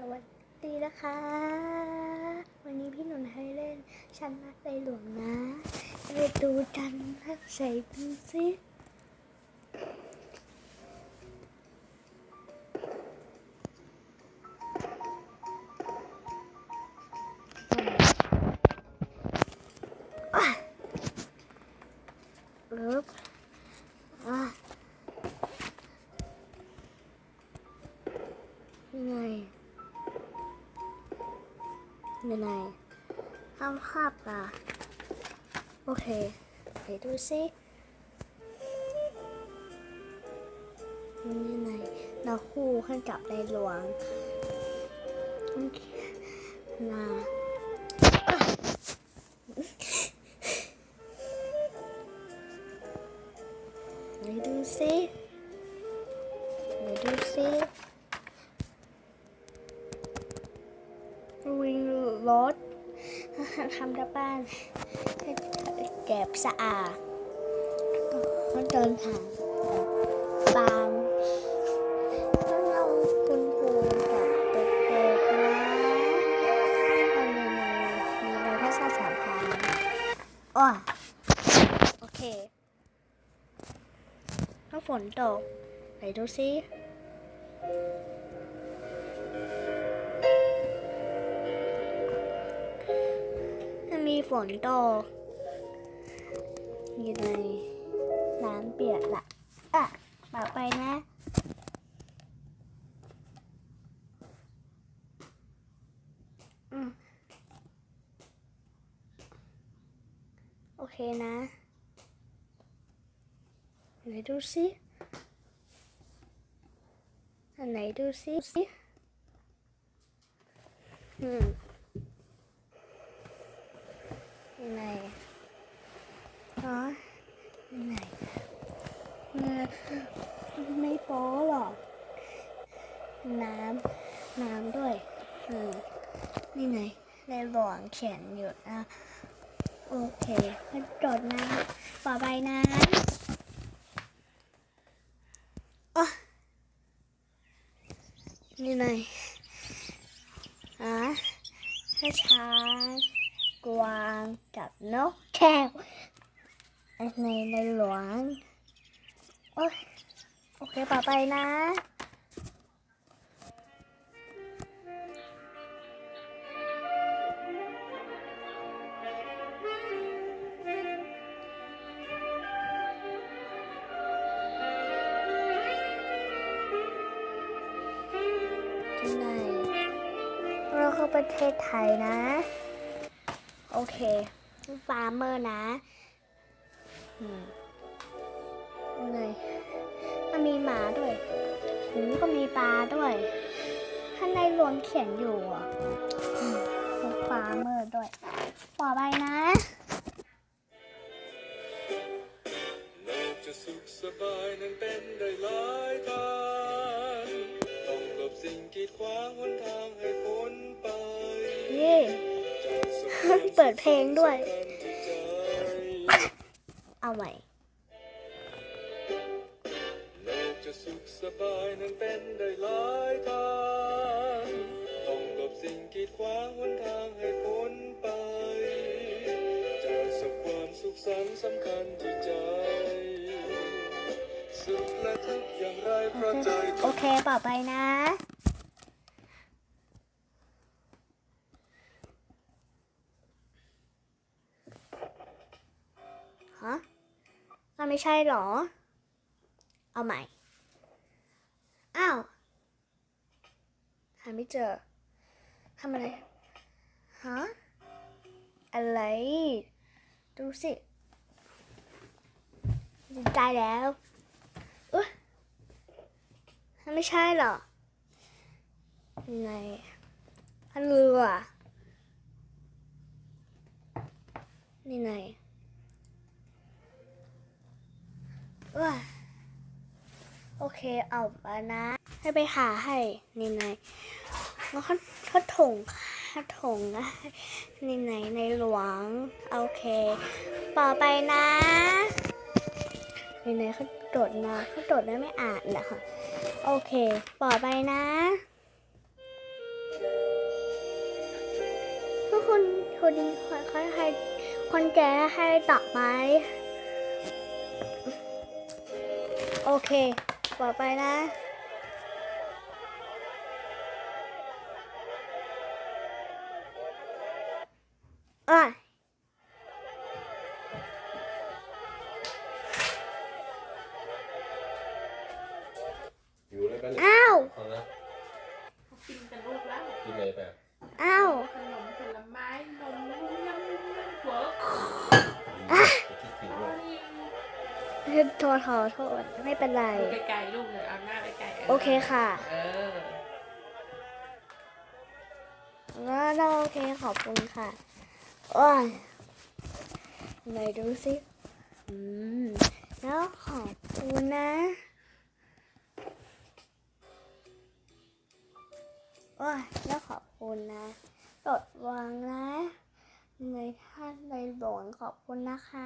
สวัสดีนะคะ วันนี้พี่หนุนให้เล่นฉันนักในหลวงนะไปดูกันนะใส่ดูสิอะอึ๊บอ่ ยังไงห้ามภาพล่ะโอเคไปดูสินี่ไงเราคู่ขึ้นกับในหลวงโอเคนะไปดูสิไปดูสิ รถทำกับบ้านเก็บสะอาดก็เดินทางตามแล้วเราคุณครูกับเด็กๆนะทำยังไงมีอะไรภาษาสามพันอ๋อโอเคถ้าฝนตก ไหนดูสิ มีฝนตกยังไงน้ำเปียกละอะต่อไปนะอืมโอเคนะไหนดูสิอันไหนดูสิสิอืม ยังไงอ๋อไงเออไม่โป๊หรอก น้ำ น้ำด้วยอืมนี่ไงในหลวงเขียนอยู่นะโอเคก็จดนะต่อไปนะอ๋อนี่ไงอะให้ช้า กวางกับนกแก้วในในหลวง โอ้ยโอเคต่อไปนะที่ไหนเราเข้าประเทศไทยนะ โอเคฟาร์มเมอร์นะอืมยังไงมันมีหมาด้วยหืมก็มีปลาด้วย ข้างในหลวงเขียนอยู่อะฟาร์มเมอร์ด้วย ต่อไปนะโลกจะสุขสบายนั้นเป็นได้หลายท เปิดเพลงด้วยสำคัญที่ใจเอาใหม่โลกจะสุขสบายนั้นเป็นได้หลายทางต้องหลบสิ่งกีดขวางหนทางให้พ้นไปจะสุขความสุขสันต์สำคัญที่ใจ สุขและทุกข์อย่างไรเพราะใจ โอเคต่อไปนะ ไม่ใช่หรอ เอาใหม่ อ้าวหาไม่เจอทำอะไร ฮะ อะไร ดูสิได้แล้วอุ๊ยมันไม่ใช่หรอยังไงอันเรือนี่ไง โอเคเอาไปนะ ให้ไปหาให้ในในแล้วเขาเขาถงเขาถงนะในในในหลวง โอเค ต่อไปนะในในเขาโดดมาเขาโดดได้ไม่อ่านนะค่ะโอเค ต่อไปนะทุกคนคนคนใครคนแก่ให้ตักไหม โอเค ต่อไปนะ อะอยู่เลยไปเลยอ้าวเอานะกินกันลูกแล้ว กินเลยแบบ โทษขอโทษไม่เป็นไร ดูไกลๆลูกเลยเอาหน้าไกลๆโอเคค่ะ เออแล้วโอเคขอบคุณค่ะ โอ้ยไหนดูสิ อืม แล้วขอบคุณนะ โอ้ยแล้วขอบคุณนะตดวางนะในท่านในหลวงขอบคุณนะคะ